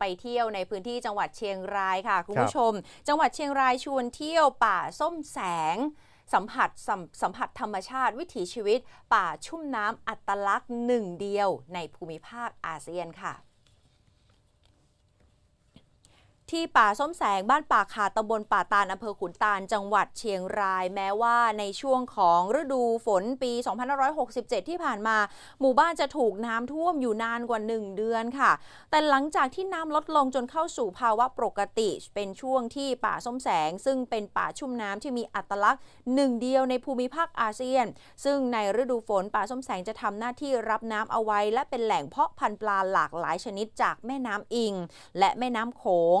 ไปเที่ยวในพื้นที่จังหวัดเชียงรายค่ะ คุณครับผู้ชม จังหวัดเชียงรายชวนเที่ยวป่าส้มแสงสัมผัสสัมสัมผัสธรรมชาติวิถีชีวิต ป่าชุ่มน้ำอัตลักษณ์หนึ่งเดียวในภูมิภาคอาเซียนค่ะ ที่ป่าส้มแสงบ้านป่าขาดตำบลป่าตาลอำเภอขุนตาล จังหวัดเชียงราย แม้ว่าในช่วงของฤดูฝนปี 2567 ที่ผ่านมา หมู่บ้านจะถูกน้ำท่วมอยู่นานกว่า 1 เดือนค่ะ แต่หลังจากที่น้ำลดลงจนเข้าสู่ภาวะปกติ เป็นช่วงที่ป่าส้มแสง ซึ่งเป็นป่าชุ่มน้ำที่มีอัตลักษณ์หนึ่งเดียวในภูมิภาคอาเซียน ซึ่งในฤดูฝนป่าส้มแสงจะทำหน้าที่รับน้ำเอาไว้ และเป็นแหล่งเพาะพันธุ์ปลาหลากหลายชนิดจากแม่น้ำอิง และแม่น้ำโขง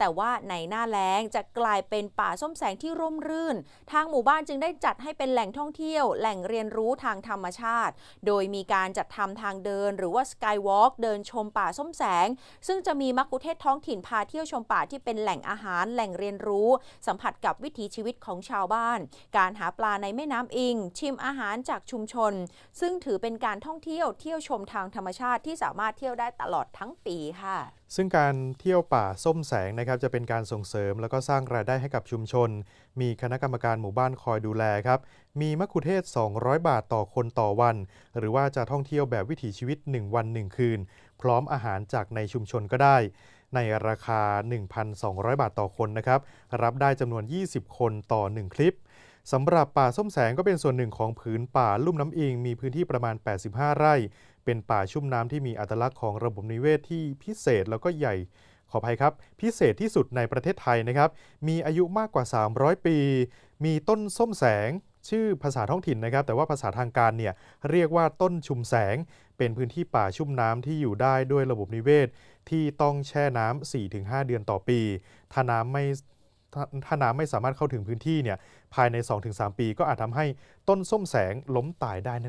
แต่ว่าในหน้าแล้งจะกลายเป็นป่าส้มแสงที่ร่มรื่น ทางหมู่บ้านจึงได้จัดให้เป็นแหล่งท่องเที่ยว แหล่งเรียนรู้ทางธรรมชาติ โดยมีการจัดทำทางเดิน หรือว่าสกายวอล์กเดินชมป่าส้มแสง ซึ่งจะมีมักคุเทศท้องถิ่นพาเที่ยวชมป่าที่เป็นแหล่งอาหาร แหล่งเรียนรู้ สัมผัสกับวิถีชีวิตของชาวบ้าน การหาปลาในแม่น้ำอิง ชิมอาหารจากชุมชน ซึ่งถือเป็นการท่องเที่ยวเที่ยวชมทางธรรมชาติที่สามารถเที่ยวได้ตลอดทั้งปีค่ะ ซึ่งการเที่ยวป่าส้มแสงนะครับจะเป็นการส่งเสริมแล้วก็สร้างรายได้ให้กับชุมชน มีคณะกรรมการหมู่บ้านคอยดูแลครับ มีมะคุเทศ 200 บาทต่อคนต่อวัน หรือว่าจะท่องเที่ยวแบบวิถีชีวิต 1 วัน 1 คืน พร้อมอาหารจากในชุมชนก็ได้ ในราคา 1,200 บาทต่อคนนะครับ รับได้จำนวน 20 คนต่อ 1 คลิปสำหรับป่าส้มแสงก็เป็นส่วนหนึ่งของผืนป่าลุ่มน้ำอิง มีพื้นที่ประมาณ 85 ไร่ เป็นป่าชุ่มน้ำที่มีอัตลักษณ์ของระบบนิเวศที่พิเศษแล้วก็ใหญ่ ขออภัยครับ พิเศษที่สุดในประเทศไทยนะครับ มีอายุมากกว่า 300 ปี มีต้นส้มแสง ชื่อภาษาท้องถิ่นนะครับ แต่ว่าภาษาทางการเนี่ยเรียกว่าต้นชุมแสง เป็นพื้นที่ป่าชุ่มน้ำที่อยู่ได้ด้วยระบบนิเวศ ที่ต้องแช่น้ำ 4-5 เดือนต่อปี ถ้าน้ำไม่ถ้าถ้าน้ำไม่สามารถเข้าถึงพื้นที่เนี่ยภายใน 2-3 ปี ก็อาจทำให้ต้นส้มแสงล้มตายได้นั่น